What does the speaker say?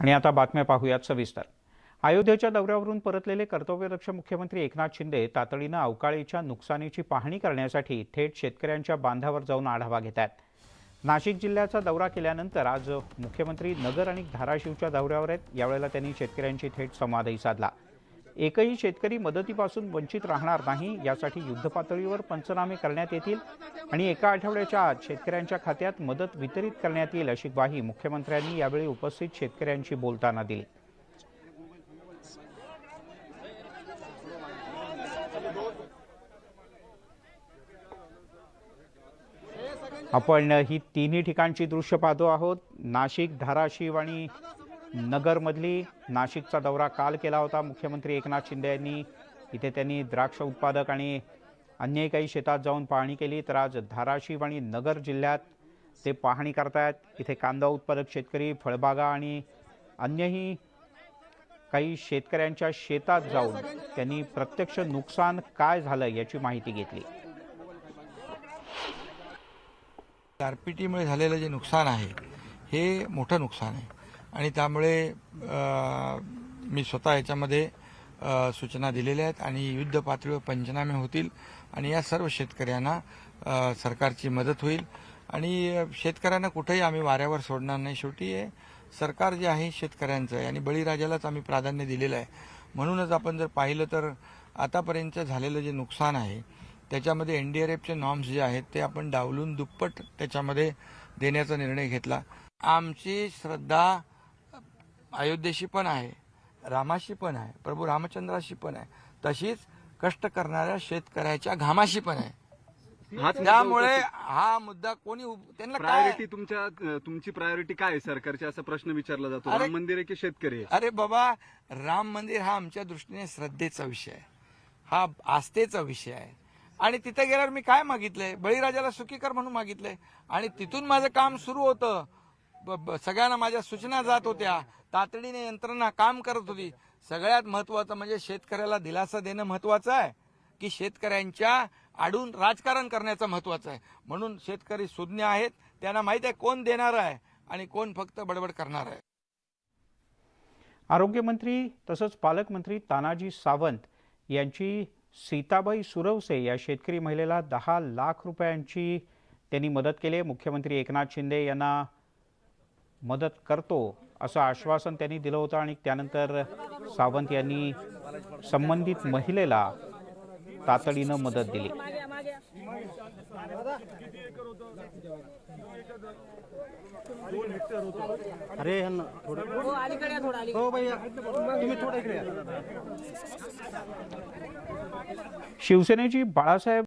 आणि आता बातम्या पाहूयात सविस्तर अयोध्येच्या दौऱ्यावरून परतलेले कर्तव्यदक्ष मुख्यमंत्री एकनाथ शिंदे तातडीनं अवकाळीच्या नुकसानीची पाहणी करण्यासाठी थेट शेतकऱ्यांच्या बांधावर जाऊन आढावा घेत आहेत नाशिक जिल्ह्याचा दौरा केल्यानंतर आज मुख्यमंत्री नगर आणि धाराशिवच्या दौऱ्यावर आहेत. यावेळेला त्यांनी शेतकऱ्यांशी थेट संवादही साधला. एकही शेतकरी मदतीपासून वंचित राहणार नाही यासाठी युद्धपातळीवर पंचनामे करण्यात येतील आणि एका आठवड्याच्या आत शेतकऱ्यांच्या खात्यात मदत वितरित करण्यात येईल अशी ग्वाही मुख्यमंत्र्यांनी यावेळी उपस्थित शेतकऱ्यांशी बोलताना दिली. आपण ही तिन्ही ठिकाणची दृश्य पाहतो आहोत. नाशिक धाराशिव आणि नगरमधली नाशिकचा दौरा काल केला होता. मुख्यमंत्री एकनाथ शिंदे यांनी इथे त्यांनी द्राक्ष उत्पादक आणि अन्य काही शेतात जाऊन पाहणी केली. तर आज धाराशिव आणि नगर जिल्ह्यात ते पाहणी करतायत. इथे कांदा उत्पादक शेतकरी फळबागा आणि अन्यही काही शेतकऱ्यांच्या शेतात जाऊन त्यांनी प्रत्यक्ष नुकसान काय झालं याची माहिती घेतली. गारपिटीमुळे झालेलं जे नुकसान आहे हे मोठं नुकसान आहे. आणि त्यामुळे मी स्वतः याच्यामध्ये सूचना दिलेल्या आहेत आणि युद्ध पातळीवर पंचनामे होतील आणि या सर्व शेतकऱ्यांना सरकारची मदत होईल. आणि शेतकऱ्यांना कुठेही आम्ही वाऱ्यावर सोडणार नाही. शेवटी हे सरकार जे आहे शेतकऱ्यांचं आहे आणि बळीराजालाच आम्ही प्राधान्य दिलेलं आहे. म्हणूनच आपण जर पाहिलं तर आतापर्यंत झालेलं जे नुकसान आहे त्याच्यामध्ये एन डी आर एफचे नॉर्म्स जे आहेत ते आपण डावलून दुप्पट त्याच्यामध्ये देण्याचा निर्णय घेतला. आमची श्रद्धा अयोध्येशी पण आहे रामाशी पण आहे प्रभू रामचंद्राशी पण आहे तशीच कष्ट करणाऱ्या शेतकऱ्याच्या घामाशी पण आहे. त्यामुळे हा मुद्दा कोणी त्यांना प्रायोरिटी तुमच्या तुमची प्रायोरिटी काय आहे? सरकारची? असा प्रश्न विचारला जातो. राम मंदिर आहे की शेतकरी अरे बाबा राम मंदिर हा आमच्या दृष्टीने श्रद्धेचा विषय आहे. हा आस्थेचा विषय आहे. आणि तिथे गेल्यावर मी काय मागितलंय? बळीराजाला सुखी कर म्हणून मागितलंय. आणि तिथून माझं काम सुरू होतं. सगळ्यांना माझ्या सूचना जात होत्या. तातडीने यंत्रणा काम करत होती. सगळ्यात महत्वाचं म्हणजे शेतकऱ्याला दिलासा देणं महत्वाचं आहे की शेतकऱ्यांच्या आडून राजकारण करण्याचं महत्वाचं आहे. म्हणून शेतकरी सुज्ञ आहेत त्यांना माहीत आहे कोण देणार आहे आणि कोण फक्त बडबड करणार आहे. आरोग्यमंत्री तसंच पालकमंत्री तानाजी सावंत यांची सीताबाई सुरवसे या शेतकरी महिलेला दहा लाख रुपयांची त्यांनी मदत केली मुख्यमंत्री एकनाथ शिंदे यांना मदत करतो असं आश्वासन त्यांनी दिलं होतं आणि त्यानंतर सावंत यांनी संबंधित महिलेला तातडीनं मदत दिली. अरे हो शिवसेनेची बाळासाहेब